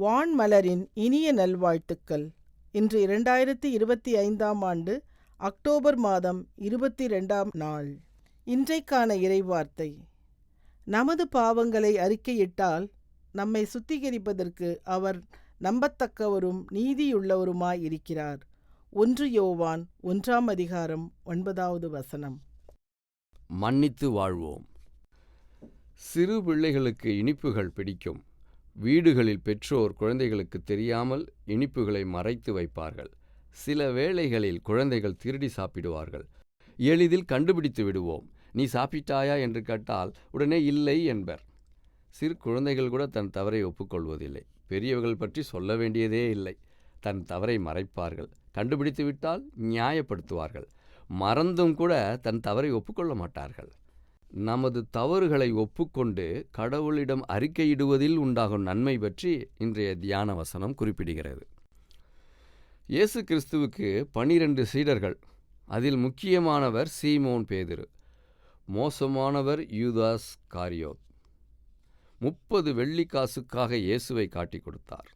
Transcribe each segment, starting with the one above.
வான்மலரின் இனிய நல்வாழ்த்துக்கள். இன்று இரண்டாயிரத்தி இருபத்தி ஐந்தாம் ஆண்டு அக்டோபர் மாதம் இருபத்தி ரெண்டாம் நாள். இன்றைக்கான இறைவார்த்தை. நமது பாவங்களை அறிக்கையிட்டால் நம்மை சுத்திகரிப்பதற்கு அவர் நம்பத்தக்கவரும் நீதியுள்ளவருமாய் இருக்கிறார். ஒன்று யோவான் ஒன்றாம் அதிகாரம் ஒன்பதாவது வசனம். மன்னித்து வாழ்வோம். சிறு பிள்ளைகளுக்கு இனிப்புகள் பிடிக்கும். வீடுகளில் பெற்றோர் குழந்தைகளுக்கு தெரியாமல் இனிப்புகளை மறைத்து வைப்பார்கள். சில வேளைகளில் குழந்தைகள் திருடி சாப்பிடுவார்கள். எளிதில் கண்டுபிடித்து விடுவோம். நீ சாப்பிட்டாயா? என்று கேட்டால் உடனே இல்லை என்பர். சிறு குழந்தைகள் கூட தன் தவறை ஒப்புக்கொள்வதில்லை. பெரியவர்கள் பற்றி சொல்ல வேண்டியதே இல்லை. தன் தவறை மறைப்பார்கள். கண்டுபிடித்து விட்டால் நியாயப்படுத்துவார்கள். மறந்தும் கூட தன் தவறை ஒப்புக்கொள்ள மாட்டார்கள். நமது தவறுகளை ஒப்புக்கொண்டு கடவுளிடம் அறிக்கையிடுவதில் உண்டாகும் நன்மை பற்றி இன்றைய தியான வசனம் குறிப்பிடுகிறது. இயேசு கிறிஸ்துவுக்கு பனிரெண்டு சீடர்கள். அதில் முக்கியமானவர் சீமோன் பேதிரு. மோசமானவர் யூதாஸ் காரியோத். முப்பது வெள்ளிக்காசுக்காக இயேசுவை காட்டிக் கொடுத்தார்.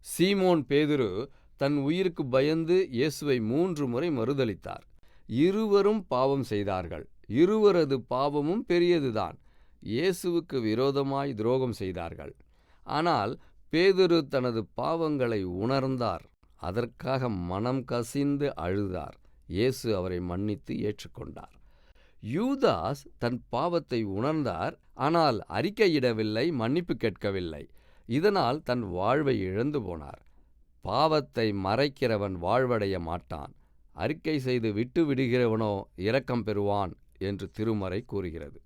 சீமோன் பேதுரு தன் உயிருக்கு பயந்து இயேசுவை மூன்று முறை மறுதளித்தார் இருவரும் பாவம் செய்தார்கள். இருவரது பாவமும் பெரியதுதான். இயேசுவுக்கு விரோதமாய் துரோகம் செய்தார்கள். ஆனால் பேதுரு தனது பாவங்களை உணர்ந்தார். அதற்காக மனம் கசிந்து அழுதார். இயேசு அவரை மன்னித்து ஏற்றுக்கொண்டார். யூதாஸ் தன் பாவத்தை உணர்ந்தார். ஆனால் அறிக்கையிடவில்லை மன்னிப்பு கேட்கவில்லை. இதனால் தன் வாழ்வை இழந்து போனார். பாவத்தை மறைக்கிறவன் வாழ்வடைய மாட்டான். அறிக்கை செய்து விட்டு விடுகிறவனோ இரக்கம் பெறுவான் என்று திருமறை கூறுகிறது.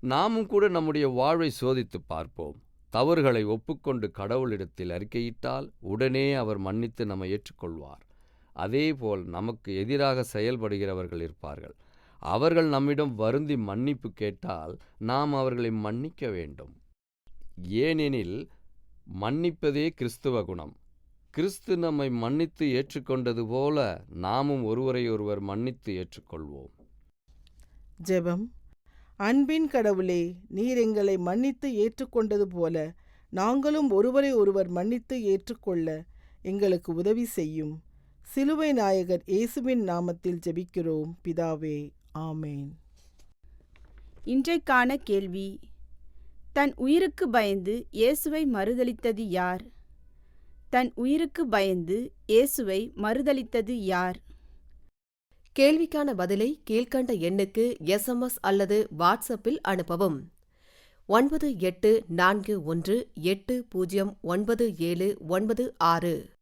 நாமும் கூட நம்முடைய வாழ்வை சோதித்து பார்ப்போம். தவறுகளை ஒப்புக்கொண்டு கடவுளிடத்தில் அறிக்கையிட்டால் உடனே அவர் மன்னித்து நம்மை ஏற்றுக்கொள்வார். அதேபோல் நமக்கு எதிராக செயல்படுகிறவர்கள் இருப்பார்கள். அவர்கள் நம்மிடம் வருந்தி மன்னிப்பு கேட்டால் நாம் அவர்களை மன்னிக்க வேண்டும். ஏனெனில் மன்னிப்பதே கிறிஸ்துவ குணம். கிறிஸ்து நம்மை மன்னித்து ஏற்றுக்கொண்டது போல நாமும் ஒருவரை ஒருவர் மன்னித்து ஏற்றுக்கொள்வோம். ஜெபம். அன்பின் கடவுளே நீர் எங்களை மன்னித்து ஏற்றுக்கொண்டது போல நாங்களும் ஒருவரை ஒருவர் மன்னித்து ஏற்றுக்கொள்ள எங்களுக்கு உதவி செய்யும். சிலுவை நாயகர் இயேசுவின் நாமத்தில் ஜெபிக்கிறோம். பிதாவே ஆமேன். இன்றைக்கான கேள்வி தன் உயிருக்கு பயந்து இயேசுவை மறுதளித்தது யார்? தன் உயிருக்கு பயந்து இயேசுவை மறுதளித்தது யார்? கேள்விக்கான பதிலை கீழ்க்கண்ட எண்ணுக்கு எஸ்எம்எஸ் அல்லது வாட்ஸ்அப்பில் அனுப்பவும். ஒன்பது எட்டு நான்கு ஒன்று எட்டு பூஜ்ஜியம் ஒன்பது ஏழு ஒன்பது ஆறு.